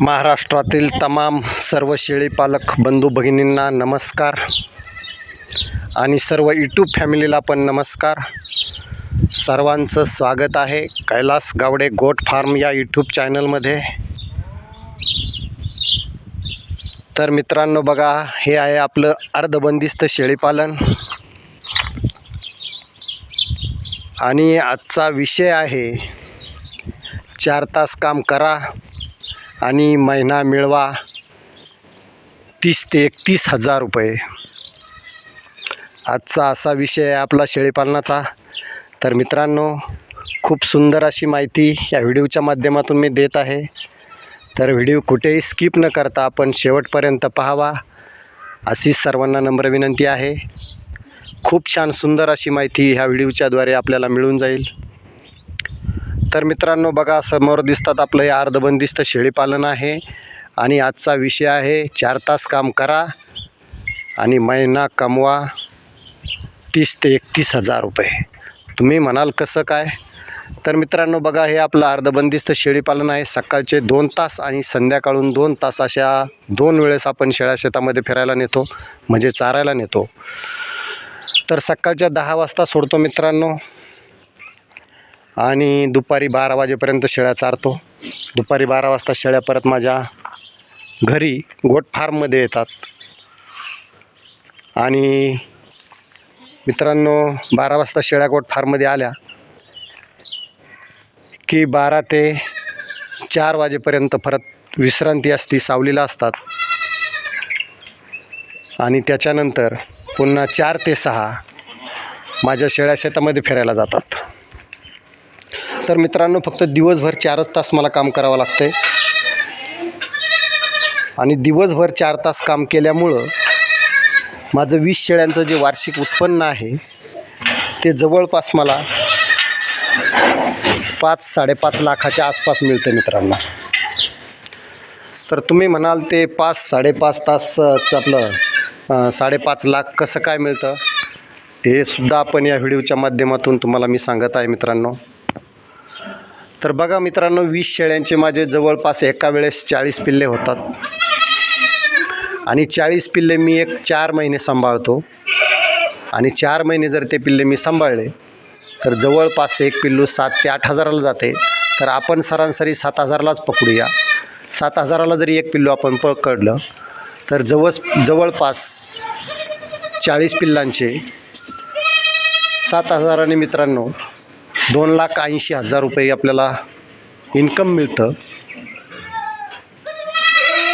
महाराष्ट्रातील तमाम सर्व शेळीपालक बंधू भगिनींना नमस्कार. आणि सर्व यूट्यूब फॅमिलीला पण नमस्कार. सर्वांचं स्वागत आहे कैलास गावडे गोट फार्म या यूट्यूब चॅनलमध्ये तर मित्रांनो बघा हे आहे आपलं अर्धबंदिस्त शेळीपालन आणि आजचा विषय आहे चार तास काम करा आणि महिना मिळवा तीस ते एकतीस हजार रुपये. आजचा असा विषय आहे आपला शेळीपालनाचा. तर मित्रांनो खूप सुंदर अशी माहिती या व्हिडिओच्या माध्यमातून मी देत आहे. तर व्हिडिओ कुठेही स्किप न करता आपण शेवटपर्यंत पाहावा. अशी सर्वांना नम्र विनंती आहे. खूप छान सुंदर अशी माहिती ह्या व्हिडिओच्याद्वारे आपल्याला मिळून जाईल. तर मित्रांनो बघा समोर दिसतात आपलं हे अर्धबंदिस्त शेळीपालन आहे. आणि आजचा विषय आहे चार तास काम करा आणि महिना कमवा तीस ते एकतीस हजार रुपये. तुम्ही म्हणाल कसं काय? तर मित्रांनो बघा हे आपलं अर्धबंदिस्त शेळीपालन आहे. सकाळचे दोन तास आणि संध्याकाळून दोन तास अशा दोन वेळेस आपण शेळ्या शेतामध्ये फिरायला नेतो म्हणजे चारायला नेतो. तर सकाळच्या दहा वाजता सोडतो मित्रांनो. आणि दुपारी बारा वाजेपर्यंत शेळ्या चारतो. दुपारी बारा वाजता शेळ्या परत माझ्या घरी गोट फार्ममध्ये येतात. आणि मित्रांनो बारा वाजता शेळ्या गोट फार्ममध्ये आल्या की बारा ते चार वाजेपर्यंत परत विश्रांती असती सावलीला असतात. आणि त्याच्यानंतर पुन्हा चार ते सहा माझ्या शेळ्या शेतामध्ये फिरायला जातात. तर मित्रांनो फक्त दिवसभर चारच तास मला काम करावं लागतं आहे आणि दिवसभर चार तास काम केल्यामुळं माझं वीस शेळ्यांचं जे वार्षिक उत्पन्न आहे ते जवळपास मला पाच साडेपाच लाखाच्या आसपास मिळतं मित्रांनो. तर तुम्ही म्हणाल ते पाच साडेपाच तासचं आपलं साडेपाच लाख कसं काय मिळतं? ते सुद्धा आपण या व्हिडिओच्या माध्यमातून तुम्हाला मी सांगत आहे मित्रांनो. तर बघा मित्रांनो वीस शेळ्यांचे माझे जवळपास एका वेळेस चाळीस पिल्ले होतात. आणि चाळीस पिल्ले मी एक चार महिने सांभाळतो. आणि चार महिने जर ते पिल्ले मी सांभाळले तर जवळपास एक पिल्लू सात ते आठ हजाराला जाते. तर आपण सरासरी सात हजारालाच पकडूया. सात हजाराला जरी एक पिल्लू आपण पकडलं तर जवळ जवळपास चाळीस पिल्लांचे सात हजाराने मित्रांनो दोन लाख ऐंशी हजार रुपये आपल्याला इन्कम मिळतं.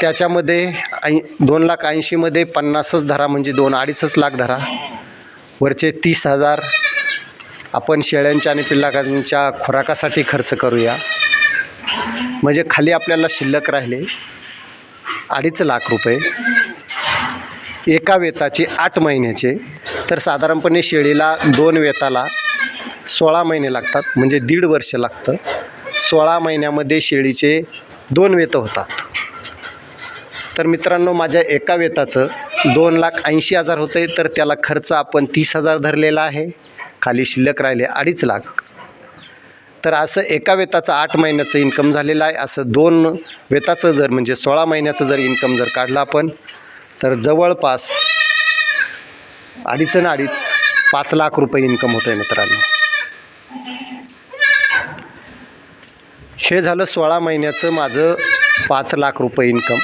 त्याच्यामध्ये ऐ दोन लाख ऐंशीमध्ये पन्नासच धरा म्हणजे दोन अडीचच लाख धरा. वरचे तीस हजार आपण शेळ्यांच्या आणि पिल्लाकांच्या खुराकासाठी खर्च करूया. म्हणजे खाली आपल्याला शिल्लक राहिले अडीच लाख रुपये. एका वेताचे आठ महिन्याचे. तर साधारणपणे शेळीला दोन वेताला सोळा महिने लागतात म्हणजे दीड वर्ष लागतं. सोळा महिन्यामध्ये शेळीचे दोन वेतं होतात. तर मित्रांनो माझ्या एका वेताचं दोन लाख ऐंशी हजार होते तर त्याला खर्च आपण तीस हजार धरलेला आहे. खाली शिल्लक राहिले अडीच लाख. तर असं एका वेताचं आठ महिन्याचं इन्कम झालेलं आहे. असं दोन वेताचं जर म्हणजे सोळा महिन्याचं जर इन्कम जर काढलं आपण तर जवळपास अडीच आणि अडीच पाच लाख रुपये इन्कम होतं आहे मित्रांनो. हे झालं सोळा महिन्याचं माझं पाच लाख रुपये इन्कम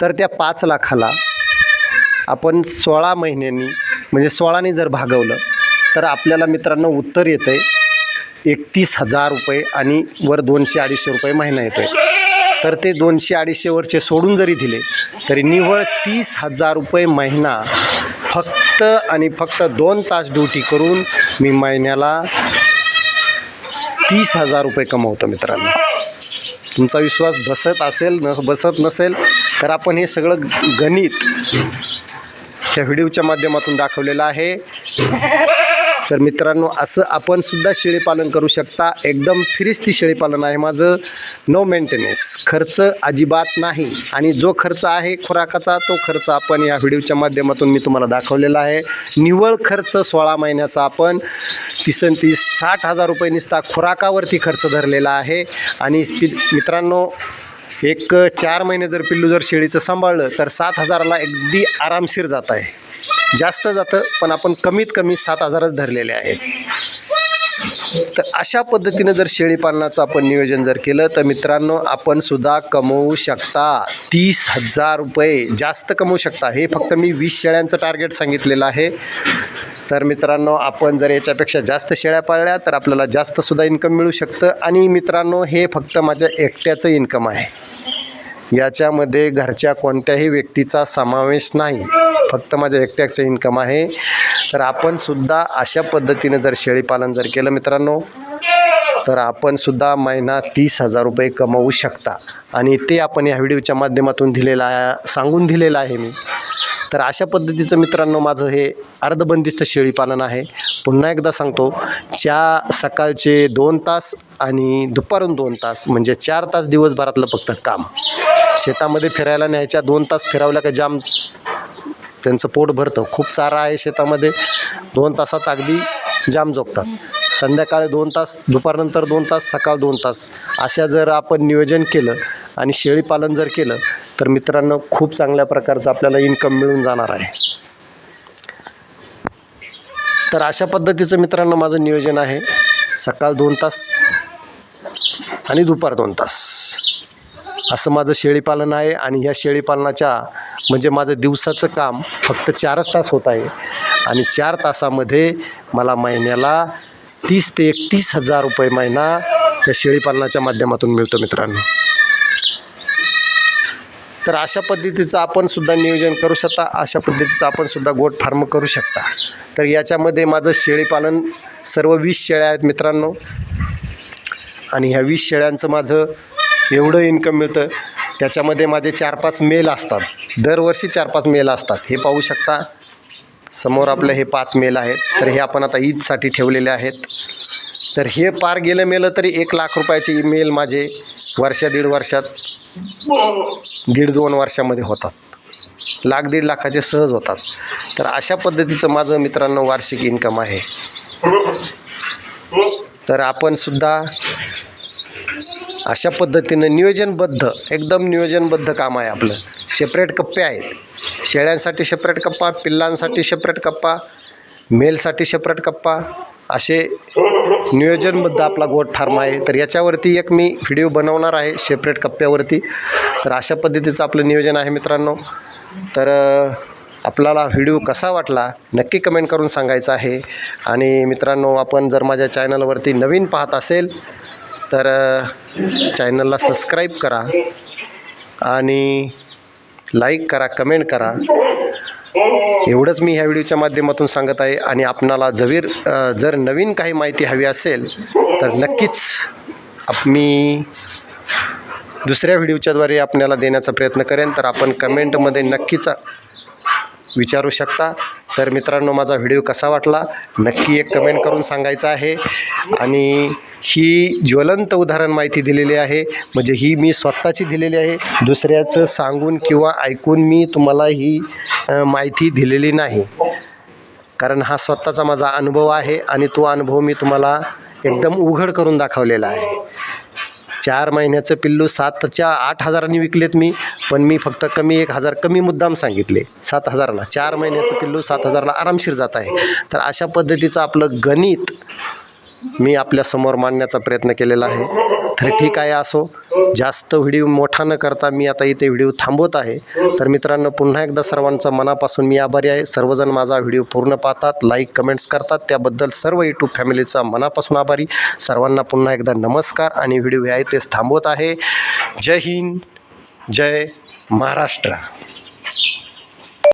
तर त्या पाच लाखाला आपण सोळा महिन्यांनी म्हणजे सोळाने जर भागवलं तर आपल्याला मित्रांनो उत्तर येतं आहे एकतीस हजार रुपये आणि वर दोनशे अडीचशे रुपये महिना येतो आहे तर ते दोनशे अडीचशेवरचे सोडून जरी दिले तरी निव्वळ तीस हजार रुपये महिना फक्त आणि फक्त दोन तास ड्युटी करून मी महिन्याला तीस हजार रुपये कमवतो मित्रांनो. तुमचा विश्वास बसत असेल न बसत नसेल तर आपण हे सगळं गणित ह्या व्हिडिओच्या माध्यमातून दाखवलेलं आहे. तर मित्रांनो असं आपण सुद्धा शेळीपालन करू शकता. एकदम फिरिस्ती शेळीपालन आहे माझं. नो मेंटेनन्स खर्च अजिबात नाही. आणि जो खर्च आहे खुराकाचा तो खर्च आपण या व्हिडिओच्या माध्यमातून मी तुम्हाला दाखवलेला आहे. निव्वळ खर्च सोळा महिन्याचा आपण तीसन तीस साठ हजार रुपये निसता खुराकावरती खर्च धरलेला आहे. आणि मित्रांनो एक चार महिने जर पिल्लू जर शेळीचं सांभाळलं तर सात हजाराला अगदी आरामशीर जात आहे. जास्त जातं पण आपण कमीत कमी सात हजारच धरलेले आहेत. तर अशा पद्धतीनं जर शेळीपालनाचं आपण नियोजन जर केलं तर मित्रांनो आपण सुद्धा कमवू शकता. तीस हजार रुपये जास्त कमवू शकता. हे फक्त मी वीस शेळ्यांचं टार्गेट सांगितलेलं आहे. तर मित्रांनो आपण जर याच्यापेक्षा जास्त शेळ्या पाळल्या तर आपल्याला जास्तसुद्धा इन्कम मिळू शकतं. आणि मित्रांनो हे फक्त माझ्या एकट्याचं इन्कम आहे. याच्यामध्ये घरच्या कोणत्याही व्यक्तीचा समावेश नाही. फक्त माझ्या एकट्याचं इन्कम आहे. तर आपण सुद्धा अशा पद्धतीने जर शेळीपालन जर केलं मित्रांनो तर आपण सुद्धा महिना तीस हजार रुपये कमवू शकता. आणि ते आपण या व्हिडिओच्या माध्यमातून दिलेलं आहे सांगून दिलेलं आहे मी. तर अशा पद्धतीचं मित्रांनो माझं हे अर्धबंदिस्त शेळीपालन आहे. पुन्हा एकदा सांगतो च्या सकाळचे दोन तास आणि दुपारून दोन तास म्हणजे चार तास दिवसभरातलं फक्त काम. शेतामध्ये फिरायला न्यायच्या दोन तास फिरवल्या का जाम त्यांचं पोट भरतं. खूप चारा आहे शेतामध्ये. दोन तासात अगदी जाम जोगतात संध्याकाळी दोन तास दुपारनंतर दोन तास सकाळ दोन तास. अशा जर आपण नियोजन केलं आणि शेळीपालन जर केलं तर मित्रांनो खूप चांगल्या प्रकारचं आपल्याला इन्कम मिळून जाणार आहे. तर अशा पद्धतीचं मित्रांनो माझं नियोजन आहे. सकाळ दोन तास आणि दुपार दोन तास. असं माझं शेळीपालन आहे आणि ह्या शेळीपालनाच्या म्हणजे माझं दिवसाचं काम फक्त चारच तास होत आहे. आणि चार तासामध्ये मला महिन्याला तीस ते एकतीस हजार रुपये महिना त्या शेळीपालनाच्या माध्यमातून मिळतो मित्रांनो. तर अशा पद्धतीचं आपण सुद्धा नियोजन करू शकता अशा पद्धतीचं आपण सुद्धा गोट फार्म करू शकता. तर याच्यामध्ये माझं शेळीपालन सर्व वीस शेळ्या आहेत मित्रांनो. आणि ह्या वीस शेळ्यांचं माझं एवढं इन्कम मिळतं त्याच्यामध्ये माझे चार पाच मेल असतात. दरवर्षी चार पाच मेल असतात. हे पाहू शकता. समोर आपलं हे पाच मेल आहेत तर हे आपण आता ईदसाठी ठेवलेले आहेत. तर हे पार गेलं मेलं तरी एक लाख रुपयाचे ईमेल माझे वर्षा दीड वर्षात दीड दोन वर्षामध्ये होतात. लाख दीड लाखाचे सहज होतात. तर अशा पद्धतीचं माझं मित्रांनो वार्षिक इन्कम आहे. तर आपण सुद्धा अशा पद्धतीनं नियोजनबद्ध एकदम नियोजनबद्ध काम आहे आपलं. सेपरेट कप्पे आहेत. शेळ्यांसाठी सेपरेट कप्पा पिल्लांसाठी सेपरेट कप्पा मेलसाठी सेपरेट कप्पा असे नियोजनबद्ध आपला गोट फार्म आहे. तर याच्यावरती एक मी व्हिडिओ बनवणार आहे सेपरेट कप्प्यावरती. तर अशा पद्धतीचं आपलं नियोजन आहे मित्रांनो. तर आपल्याला व्हिडिओ कसा वाटला नक्की कमेंट करून सांगायचं आहे. आणि मित्रांनो आपण जर माझ्या चॅनलवरती नवीन पाहत असेल तर चॅनलला सबस्क्राईब करा आणि लाईक करा कमेंट करा. एवढंच मी ह्या व्हिडिओच्या माध्यमातून सांगत आहे आणि आपणाला जवीर जर नवीन काही माहिती हवी असेल तर नक्कीच आप मी दुसऱ्या व्हिडिओच्याद्वारे आपल्याला देण्याचा प्रयत्न करेन. तर आपण कमेंटमध्ये नक्कीच विचारू शकता. तर मित्रांनो माझा व्हिडिओ कसा वाटला? नक्की एक कमेंट करून सांगायचा आहे. आणि ही ज्वलंत उदाहरण माहिती दिलेली आहे. म्हणजे ही मी स्वतःची दिलेली आहे. दुसऱ्याचं सांगून किंवा ऐकून मी तुम्हाला ही माहिती दिलेली नाही. कारण हा स्वतःचा माझा अनुभव आहे आणि तो अनुभव मी तुम्हाला एकदम उघड करून दाखवलेला आहे. चार महिन्याचं पिल्लू सातच्या आठ हजारांनी विकलेत मी पण मी फक्त कमी एक हजार कमी मुद्दाम सांगितले. सात हजाराला. चार महिन्याचं पिल्लू सात हजारला आरामशीर जात आहे. तर अशा पद्धतीचं आपलं गणित मी आपल्यासमोर मांडण्याचा प्रयत्न केलेला आहे. तर ठीक आहे असो. जास्त व्हिडिओ मोठा न करता मी आता इथे व्हिडिओ थांबवत आहे. तर मित्रांनो पुन्हा एकदा सर्वांचा मनापासून मी आभारी आहे. सर्वजण माझा व्हिडिओ पूर्ण पाहतात लाईक कमेंट्स करतात. त्याबद्दल सर्व यूट्यूब फॅमिलीचा मनापासून आभारी. सर्वांना पुन्हा एकदा नमस्कार आणि व्हिडिओ आहे तेच थांबवत आहे. जय हिंद जय महाराष्ट्र.